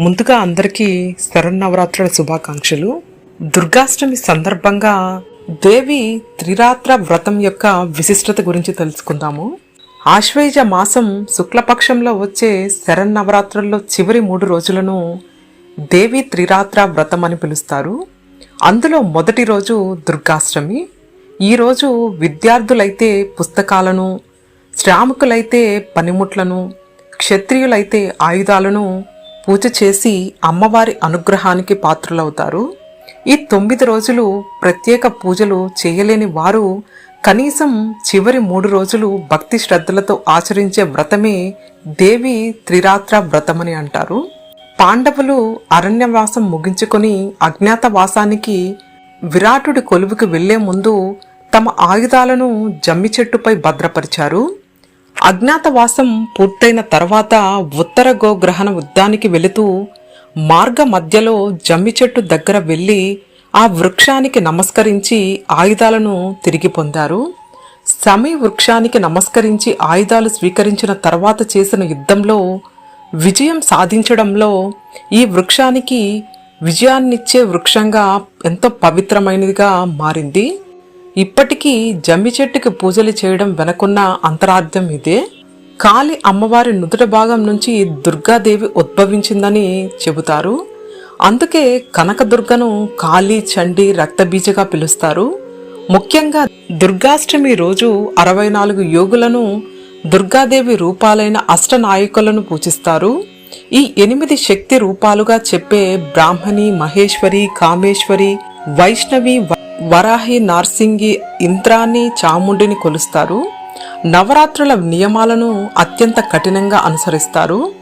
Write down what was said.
ముందుగా అందరికీ శరన్నవరాత్రుల శుభాకాంక్షలు. దుర్గాష్టమి సందర్భంగా దేవి త్రిరాత్ర వ్రతం యొక్క విశిష్టత గురించి తెలుసుకుందాము. ఆశ్వేజ మాసం శుక్లపక్షంలో వచ్చే శరన్నవరాత్రుల్లో చివరి మూడు రోజులను దేవి త్రిరాత్ర వ్రతం అని పిలుస్తారు. అందులో మొదటి రోజు దుర్గాష్టమి. ఈ రోజు విద్యార్థులైతే పుస్తకాలను శ్రామికులైతే పనిముట్లను క్షత్రియులైతే ఆయుధాలను పూజ చేసి అమ్మవారి అనుగ్రహానికి పాత్రులవుతారు. ఈ తొమ్మిది రోజులు ప్రత్యేక పూజలు చేయలేని వారు కనీసం చివరి మూడు రోజులు భక్తి శ్రద్ధలతో ఆచరించే వ్రతమే దేవి త్రిరాత్ర వ్రతమని అంటారు. పాండవులు అరణ్యవాసం ముగించుకొని అజ్ఞాతవాసానికి విరాటుడి కొలువుకి వెళ్ళే ముందు తమ ఆయుధాలను జమ్మి చెట్టుపై భద్రపరిచారు. అజ్ఞాతవాసం పూర్తయిన తర్వాత ఉత్తర గోగ్రహణ ఉద్యానికి వెళుతూ మార్గ మధ్యలో జమ్మి చెట్టు దగ్గర వెళ్ళి ఆ వృక్షానికి నమస్కరించి ఆయుధాలను తిరిగి పొందారు. సమీ వృక్షానికి నమస్కరించి ఆయుధాలు స్వీకరించిన తర్వాత చేసిన యుద్ధంలో విజయం సాధించడంలో ఈ వృక్షానికి విజయాన్నిచ్చే వృక్షంగా ఎంతో పవిత్రమైనదిగా మారింది. ఇప్పటికీ జమ్మి చెట్టుకి పూజలు చేయడం వెనకున్న అంతరార్థం ఇదే. కాళి అమ్మవారి నుదుట భాగం నుంచి దుర్గాదేవి ఉద్భవించిందని చెబుతారు. అందుకే కనకదుర్గను కాళీ చండి రక్తబీజగా పిలుస్తారు. ముఖ్యంగా దుర్గాష్టమి రోజు అరవై నాలుగు యోగులను దుర్గాదేవి రూపాలైన అష్టనాయకులను పూజిస్తారు. ఈ ఎనిమిది శక్తి రూపాలుగా చెప్పే బ్రాహ్మణి మహేశ్వరి కామేశ్వరి వైష్ణవి వరాహి నార్సింగి ఇంద్రాన్ని చాముండిని కొలుస్తారు. నవరాత్రుల నియమాలను అత్యంత కఠినంగా అనుసరిస్తారు.